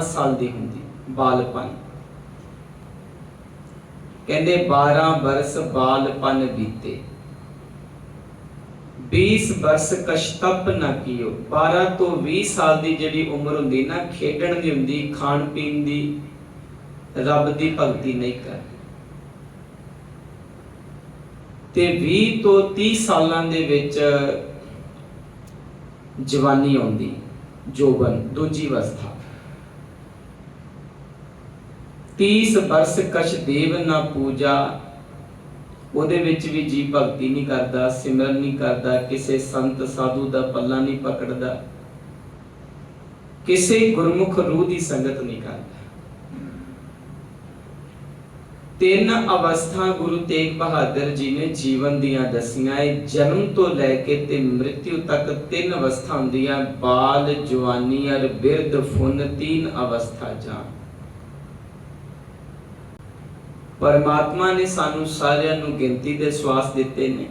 ਸਾਲ ਦੀ ਹੁੰਦੀ, ਬਾਲਪਨ। ਕਹਿੰਦੇ 12 ਬਰਸ ਬਾਲਪਨ ਬੀਤੇ। 20 ਬਰਸ ਕਸ਼ਤਪ ਨਾ ਕੀਓ। 12 ਤੋਂ 20 ਸਾਲ ਦੀ ਜਿਹੜੀ ਉਮਰ ਹੁੰਦੀ ਨਾ, ਖੇਡਣ ਦੀ ਹੁੰਦੀ, ਖਾਣ ਪੀਣ ਦੀ, ਰੱਬ ਦੀ ਭਗਤੀ ਨਹੀਂ ਕਰ ਤੇ 20 ਤੋਂ 30 ਸਾਲਾਂ ਦੇ ਵਿੱਚ ਜਵਾਨੀ ਆਉਂਦੀ, ਜੋਬਨ, ਦੂਜੀ ਅਵਸਥਾ। 30 ਬਰਸ ਕਛ ਦੇਵ ਨਾ ਪੂਜਾ, ਉਹਦੇ ਵਿੱਚ ਵੀ ਜੀ ਭਗਤੀ ਨਹੀਂ ਕਰਦਾ, ਸਿਮਰਨ ਨਹੀਂ ਕਰਦਾ, ਕਿਸੇ ਸੰਤ ਸਾਧੂ ਦਾ ਪੱਲਾ ਨਹੀਂ ਪਕੜਦਾ, ਕਿਸੇ ਗੁਰਮੁਖ ਰੂਹ ਦੀ ਸੰਗਤ ਨਹੀਂ ਕਰਦਾ। ਤਿੰਨ ਅਵਸਥਾ ਗੁਰੂ ਤੇਗ ਬਹਾਦਰ ਜੀ ਨੇ ਜੀਵਨ ਦੀਆਂ ਦਸੀਆਂ, ਇਹ ਜਨਮ ਤੋਂ ਲੈ ਕੇ ਤੇ ਮ੍ਰਿਤਿਉ ਤੱਕ ਤਿੰਨ ਅਵਸਥਾ ਹੁੰਦੀਆਂ, ਬਾਲ, ਜਵਾਨੀ ਅਰ ਬਿਰਧ ਫੁੰਨ, ਤਿੰਨ ਅਵਸਥਾ ਜਾਣ ਪਰਮਾਤਮਾ ਨੇ ਸਾਨੂੰ ਸਾਰਿਆਂ ਨੂੰ ਗਿਣਤੀ ਦੇ ਸਵਾਸ ਦਿੱਤੇ ਨੇ।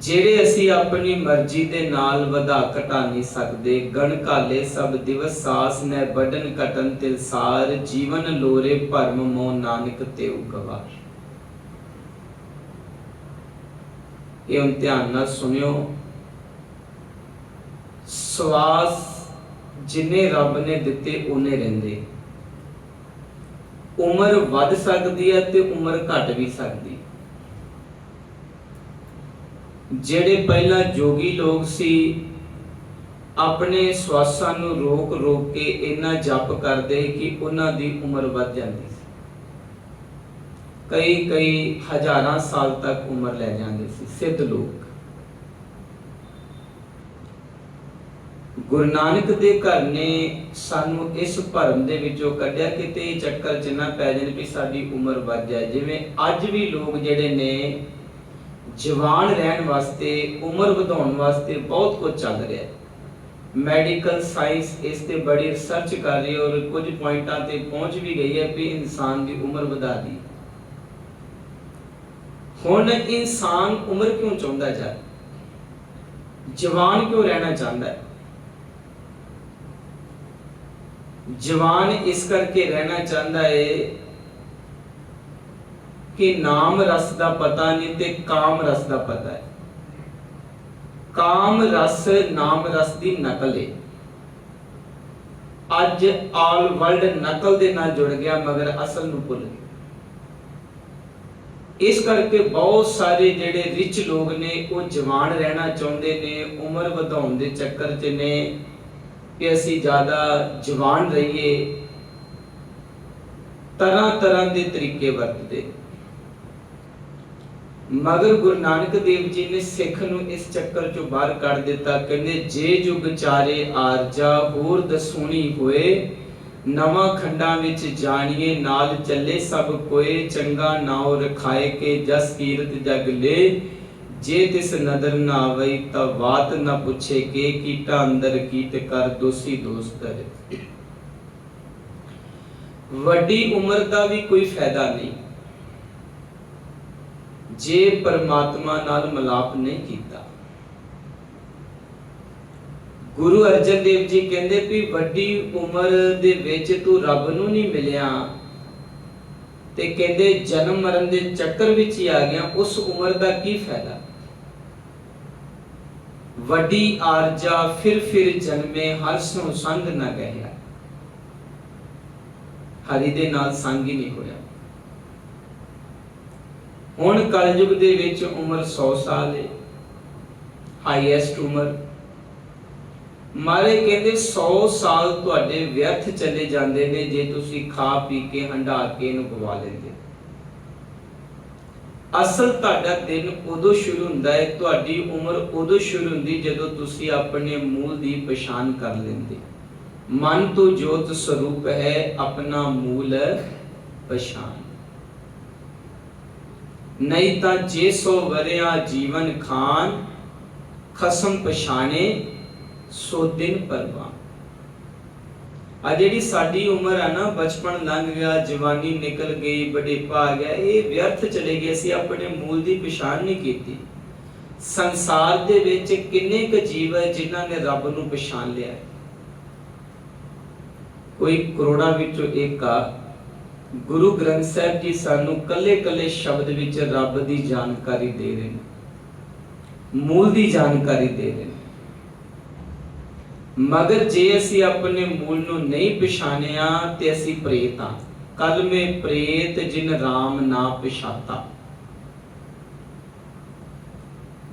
ਜਿਹੜੇ ਅਸੀਂ ਆਪਣੀ ਮਰਜ਼ੀ ਦੇ ਨਾਲ ਵਧਾ ਘਟਾ ਨਹੀਂ ਸਕਦੇ, ਗਣ ਕਾਲੇ ਸਭ ਦਿਵਸ ਸਾਸ ਨੇ ਬਡਨ ਕਟਨ ਤਿਲ ਸਾਰ, ਜੀਵਨ ਲੋਰੇ ਭਰਮ ਮੋ ਨਾਨਕ ਤੇ ਉਗਵਾਰ। ਇਹ ਹੁਣ ਧਿਆਨ ਨਾਲ ਸੁਣਿਓ। ਸਵਾਸ ਜਿਨੇ ਰੱਬ ਨੇ ਦਿੱਤੇ, ਉਹਨੇ ਰਹਿੰਦੇ। ਉਮਰ ਵੱਧ ਸਕਦੀ ਹੈ ਤੇ ਉਮਰ ਘਟ ਵੀ ਸਕਦੀ ਜਿਹੜੇ ਪਹਿਲਾਂ ਜੋਗੀ ਲੋਕ ਸੀ, ਆਪਣੇ ਸਵਾਸਾਂ ਨੂੰ ਰੋਕ ਰੋਕ ਕੇ ਇੰਨਾ ਜਪ ਕਰਦੇ ਕਿ ਉਹਨਾਂ ਦੀ ਉਮਰ ਵੱਧ ਜਾਂਦੀ ਸੀ। ਕਈ ਕਈ ਹਜ਼ਾਰਾਂ ਸਾਲ ਤੱਕ ਉਮਰ ਲੈ ਜਾਂਦੇ ਸੀ, ਸਿੱਧ ਲੋਕ। ਗੁਰੂ ਨਾਨਕ ਦੇ ਘਰ ਨੇ ਸਾਨੂੰ ਇਸ ਭਰਮ ਦੇ ਵਿੱਚੋਂ ਕੱਢਿਆ ਕਿ ਚੱਕਰ ਚ ਨਾ ਪੈ ਜਾਣ ਵੀ ਸਾਡੀ ਉਮਰ ਵੱਧ ਜਾਏ। ਜਿਵੇਂ ਅੱਜ ਵੀ ਲੋਕ ਜਿਹੜੇ ਨੇ ਜਵਾਨ ਰਹਿਣ ਵਾਸਤੇ, ਉਮਰ ਵਧਾਉਣ ਵਾਸਤੇ ਬਹੁਤ ਕੁਝ ਚੱਲ ਰਿਹਾ ਹੈ। ਮੈਡੀਕਲ ਸਾਇੰਸ ਇਸ ਤੇ ਬੜੀ ਰਿਸਰਚ ਕਰ ਰਹੀ ਹੈ ਔਰ ਕੁਝ ਪੁਆਇੰਟਾਂ ਤੇ ਪਹੁੰਚ ਵੀ ਗਈ ਹੈ ਵੀ ਇਨਸਾਨ ਦੀ ਉਮਰ ਵਧਾ ਦੀ। ਹੁਣ ਇਨਸਾਨ ਉਮਰ ਕਿਉਂ ਚਾਹੁੰਦਾ ਹੈ ਜਵਾਨ ਕਿਉਂ ਰਹਿਣਾ ਚਾਹੁੰਦਾ ਹੈ? ਜਵਾਨ ਇਸ ਕਰਕੇ ਰਹਿਣਾ ਚਾਹੁੰਦਾ ਹੈ ਕਿ ਨਾਮ ਰਸ ਦਾ ਪਤਾ ਨਹੀਂ ਤੇ ਕਾਮ ਰਸ ਦਾ ਪਤਾ ਹੈ ਕਾਮ ਰਸ ਨਾਮ ਰਸ ਦੀ ਨਕਲ ਹੈ ਅੱਜ ਆਲ ਵਰਲਡ ਨਕਲ ਦੇ ਨਾਲ ਜੁੜ ਗਿਆ ਮਗਰ ਅਸਲ ਨੂੰ ਭੁੱਲ ਗਿਆ ਇਸ ਕਰਕੇ ਬਹੁਤ ਸਾਰੇ ਜਿਹੜੇ ਰਿਚ ਲੋਕ ਨੇ, ਉਹ ਜਵਾਨ ਰਹਿਣਾ ਚਾਹੁੰਦੇ ਨੇ, ਉਮਰ ਵਧਾਉਣ ਦੇ ਚੱਕਰ 'ਚ ਨੇ ਕਿ ਅਸੀਂ ਜ਼ਿਆਦਾ ਜਵਾਨ ਰਹੀਏ, ਤਰ੍ਹਾਂ ਤਰ੍ਹਾਂ ਦੇ ਤਰੀਕੇ ਵਰਤਦੇ। ਮਗਰ ਗੁਰੂ ਨਾਨਕ ਦੇਵ ਜੀ ਨੇ ਸਿੱਖ ਨੂੰ ਇਸ ਚੱਕਰ ਚੋਂ ਬਾਹਰ ਕੱਢ ਦਿੱਤਾ, ਕਹਿੰਦੇ, ਜੇ ਜੁਗ ਚਾਰੇ ਆਰਜਾ, ਹੋਰ ਦਸੂਣੀ ਹੋਏ, ਨਵਾਂ ਖੰਡਾਂ ਵਿੱਚ ਜਾਣੀਏ, ਨਾਲ ਚੱਲੇ ਸਭ ਕੋਏ, ਚੰਗਾ ਨਾਉ ਰਖਾਏ ਕੇ ਜਸ ਕੀਰਤ ਜਗ ਲੇ ਜੇ ਤਿਸ ਨਦਰ ਨਾ ਆਵਈ ਤਾਂ ਬਾਤ ਨਾ ਪੁੱਛੇ ਕੇ ਕੀਟਾ ਅੰਦਰ ਕੀਟ ਕਰ ਦੋਸੀ ਦੋਸਤ ਵੱਡੀ ਉਮਰ ਦਾ ਵੀ ਕੋਈ ਫਾਇਦਾ ਨਹੀਂ। ਜੇ ਪਰਮਾਤਮਾ ਨਾਲ ਮਲਾਪ ਨਹੀਂ ਕੀਤਾ। ਗੁਰੂ ਅਰਜਨ ਦੇਵ ਜੀ ਕਹਿੰਦੇ ਵੀ ਵੱਡੀ ਉਮਰ ਦੇ ਵਿੱਚ ਤੂੰ ਰੱਬ ਨੂੰ ਨਹੀਂ ਮਿਲਿਆ। ਤੇ ਕਹਿੰਦੇ ਜਨਮ ਮਰਨ ਦੇ ਚੱਕਰ ਵਿੱਚ ਹੀ ਆ ਗਿਆ। ਉਸ ਉਮਰ ਦਾ ਕੀ ਫਾਇਦਾ? ਵੱਡੀ ਆਰਜਾ ਫਿਰ ਫਿਰ ਜਨਮੇ ਹਰ ਸੋ ਸੰਗ ਨਾ ਕਹਿਆ। ਹਰੀ ਦੇ ਨਾਲ ਸੰਗ ਹੀ ਨਹੀਂ ਹੋਇਆ। ਹੁਣ ਕਲਯੁਗ ਦੇ ਵਿੱਚ ਉਮਰ 100 ਸਾਲ ਹੈ ਹਾਈਐਸਟ ਉਮਰ। ਮਾਰੇ ਕਹਿੰਦੇ 100 ਸਾਲ ਤੁਹਾਡੇ ਵਿਅਰਥ ਚਲੇ ਜਾਂਦੇ ਨੇ ਜੇ ਤੁਸੀਂ ਖਾ ਪੀ ਕੇ ਹੰਡਾ ਕੇ ਇਹਨੂੰ ਗਵਾ ਲੈਂਦੇ ਅਸਲ ਤੁਹਾਡਾ ਦਿਨ ਉਦੋਂ ਸ਼ੁਰੂ ਹੁੰਦਾ ਹੈ, ਤੁਹਾਡੀ ਉਮਰ ਉਦੋਂ ਸ਼ੁਰੂ ਹੁੰਦੀ ਜਦੋਂ ਤੁਸੀਂ ਆਪਣੇ ਮੂਲ ਦੀ ਪਛਾਣ ਕਰ ਲੈਂਦੇ। ਮਨ ਤੋਂ ਜੋਤ ਸਰੂਪ ਹੈ ਆਪਣਾ ਮੂਲ ਪਛਾਣ। ਨਹੀਂ ਤਾਂ ਜੇ ਸੋ ਵਰਿਆ ਜੀਵਨ ਖਾਨ, ਖਸਮ ਪਛਾਣੇ, ਸੋ ਦਿਨ ਪਰਵਾ ਆ ਜਿਹੜੀ ਸਾਡੀ ਉਮਰ ਆ ਨਾ, ਬਚਪਨ ਲੰਘ ਗਿਆ, ਜਵਾਨੀ ਨਿਕਲ ਗਈ ਬੁਢੇਪਾ ਆ ਗਿਆ, ਇਹ ਵਿਅਰਥ ਚਲੇ ਗਏ, ਅਸੀਂ ਆਪਣੇ ਮੂਲ ਦੀ ਪਛਾਣ ਨਹੀਂ ਕੀਤੀ। ਸੰਸਾਰ ਦੇ ਵਿੱਚ ਕਿੰਨੇ ਕੁ ਜੀਵ ਹੈ ਜਿਨ੍ਹਾਂ ਨੇ ਰੱਬ ਨੂੰ ਪਛਾਣ ਲਿਆ ਹੈ? ਕੋਈ ਕਰੋੜਾਂ ਵਿੱਚੋਂ ਇੱਕ ਆ। ਗੁਰੂ ਗ੍ਰੰਥ ਸਾਹਿਬ ਜੀ ਸਾਨੂੰ ਕੱਲੇ-ਕੱਲੇ ਸ਼ਬਦ ਵਿੱਚ ਰੱਬ ਦੀ ਜਾਣਕਾਰੀ ਦੇ ਰਹੇ ਨੇ। ਮੂਲ ਦੀ ਜਾਣਕਾਰੀ ਦੇ ਰਹੇ ਨੇ। ਮਗਰ ਜੇ ਅਸੀਂ ਆਪਣੇ ਮੂਲ ਨੂੰ ਨਹੀਂ ਪਛਾਣਿਆ ਤੇ ਅਸੀਂ ਪ੍ਰੇਤ ਹਾਂ। ਕਲ ਮੇ ਪ੍ਰੇਤ ਜਿਨ RAM ਨਾ ਪਛਾਤਾ।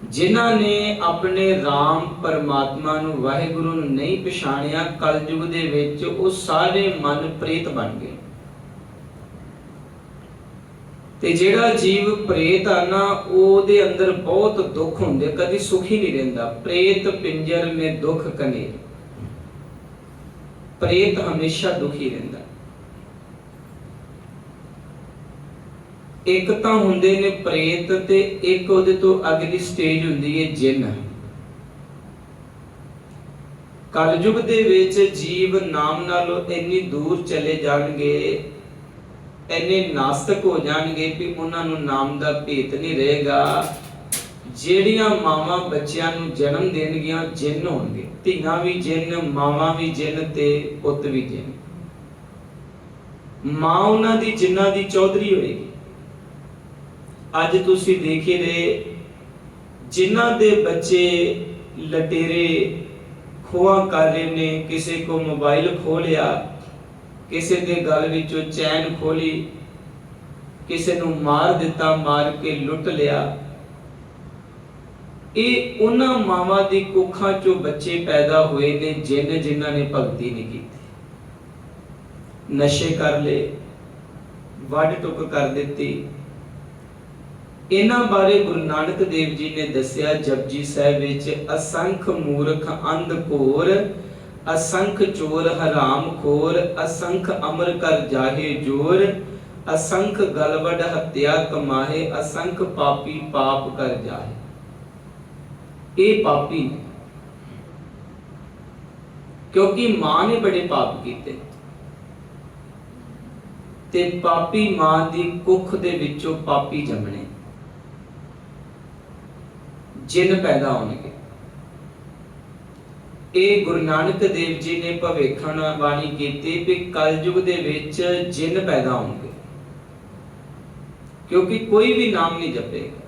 ਜਿਨ੍ਹਾਂ ਨੇ ਆਪਣੇ RAM ਪਰਮਾਤਮਾ ਨੂੰ ਵਾਹਿਗੁਰੂ ਨੂੰ ਨਹੀਂ ਪਛਾਣਿਆ, ਕਲਯੁਗ ਦੇ ਵਿੱਚ ਉਹ ਸਾਰੇ ਮਨ ਪ੍ਰੇਤ ਬਣ ਗਏ। ਤੇ ਜਿਹੜਾ ਜੀਵ ਪ੍ਰੇਤ ਆ ਨਾ, ਉਹਦੇ ਅੰਦਰ ਬਹੁਤ ਦੁੱਖ ਹੁੰਦੇ ਕਦੀ ਸੁਖੀ ਨਹੀਂ ਰਹਿੰਦਾ। ਪ੍ਰੇਤ, ਪਿੰਜਰ, ਮੇ ਦੁੱਖ ਕਨੇ ਪ੍ਰੇਤ ਹਮੇਸ਼ਾ ਦੁਖੀ ਰਹਿੰਦਾ ਇੱਕ ਤਾਂ ਹੁੰਦੇ ਨੇ ਪ੍ਰੇਤ ਤੇ ਇੱਕ ਉਹਦੇ ਤੋਂ ਅਗਲੀ ਸਟੇਜ ਹੁੰਦੀ ਹੈ ਜਿੰਨ। ਕਲਯੁਗ ਦੇ ਵਿੱਚ ਜੀਵ ਨਾਮ ਨਾਲੋਂ ਇੰਨੀ ਦੂਰ ਚਲੇ ਜਾਣਗੇ, ਇੰਨੇ ਨਾਸਤਕ ਹੋ ਜਾਣਗੇ ਕਿ ਉਹਨਾਂ ਨੂੰ ਨਾਮ ਦਾ ਭੇਤ ਨਹੀਂ ਰਹੇਗਾ। ਜਿਹੜੀਆਂ ਮਾਵਾਂ ਬੱਚਿਆਂ ਨੂੰ ਜਨਮ ਦੇਣਗੀਆਂ, ਜਿੰਨ ਹੋਣਗੇ। ਧੀਆਂ ਵੀ ਜਿੰਨ, ਮਾਵਾਂ ਵੀ ਜਿੰਨ ਤੇ ਪੁੱਤ ਵੀ ਜਿੰਨ। ਮਾਂ ਉਹਨਾਂ ਦੀ, ਜਿੰਨਾਂ ਦੀ ਚੌਧਰੀ ਹੋਏਗੀ। ਅੱਜ ਤੁਸੀਂ ਦੇਖੇ ਰਹੇ ਜਿਨ੍ਹਾਂ ਦੇ ਬੱਚੇ ਲਟੇਰੇ ਖੋਆ ਕਰ ਰਹੇ ਨੇ, ਕਿਸੇ ਕੋ ਮੋਬਾਈਲ ਖੋ ਲਿਆ, ਕਿਸੇ ਦੇ ਗਲ ਵਿੱਚੋਂ ਚੈਨ ਖੋਲੀ ਕਿਸੇ ਨੂੰ ਮਾਰ ਦਿੱਤਾ, ਮਾਰ ਕੇ ਲੁੱਟ ਲਿਆ। ਇਹ ਉਹਨਾਂ ਮਾਵਾਂ ਦੀ ਕੁੱਖਾਂ ਚੋਂ ਬੱਚੇ ਪੈਦਾ ਹੋਏ ਨੇ ਜਿਨ ਜਿਨ੍ਹਾਂ ਨੇ ਭਗਤੀ ਨਹੀਂ ਕੀਤੀ। ਨਸ਼ੇ ਕਰ ਲਏ, ਵੱਢ ਟੁੱਕ ਕਰ ਦਿੱਤੀ। ਇਹਨਾਂ ਬਾਰੇ ਗੁਰੂ ਨਾਨਕ ਦੇਵ ਜੀ ਨੇ ਦੱਸਿਆ ਜਪਜੀ ਸਾਹਿਬ ਵਿੱਚ, ਅਸੰਖ ਮੂਰਖ ਅੰਧ ਘੋਰ, ਅਸੰਖ ਚੋਰ ਹਰਾਮ ਖੋਰ, ਅਸੰਖ ਅਮਰ ਕਰ ਜਾਹੇ ਜੋਰ, ਅਸੰਖ ਗਲਵੜ ਹੱਤਿਆ ਕਮਾਹੇ, ਅਸੰਖ ਪਾਪੀ ਪਾਪ ਕਰ ਜਾਹੇ। ਇਹ ਪਾਪੀ ਨੇ। ਕਿਉਂਕਿ ਮਾਂ ਨੇ ਬੜੇ ਪਾਪ ਕੀਤੇ। ਤੇ ਪਾਪੀ ਮਾਂ ਦੀ ਕੁੱਖ ਦੇ ਵਿੱਚੋਂ ਪਾਪੀ ਜੰਮਣੇ। ਜਿੰਨ ਪੈਦਾ ਹੋਣਗੇ। ਇਹ ਗੁਰੂ ਨਾਨਕ ਦੇਵ ਜੀ ਨੇ ਭਵਿੱਖਣ ਬਾਣੀ ਕੀਤੀ ਵੀ ਕਲਯੁਗ ਦੇ ਵਿੱਚ ਜਿੰਨ ਪੈਦਾ ਹੋਣਗੇ। ਕਿਉਂਕਿ ਕੋਈ ਵੀ ਨਾਮ ਨਹੀਂ ਜਪੇਗਾ।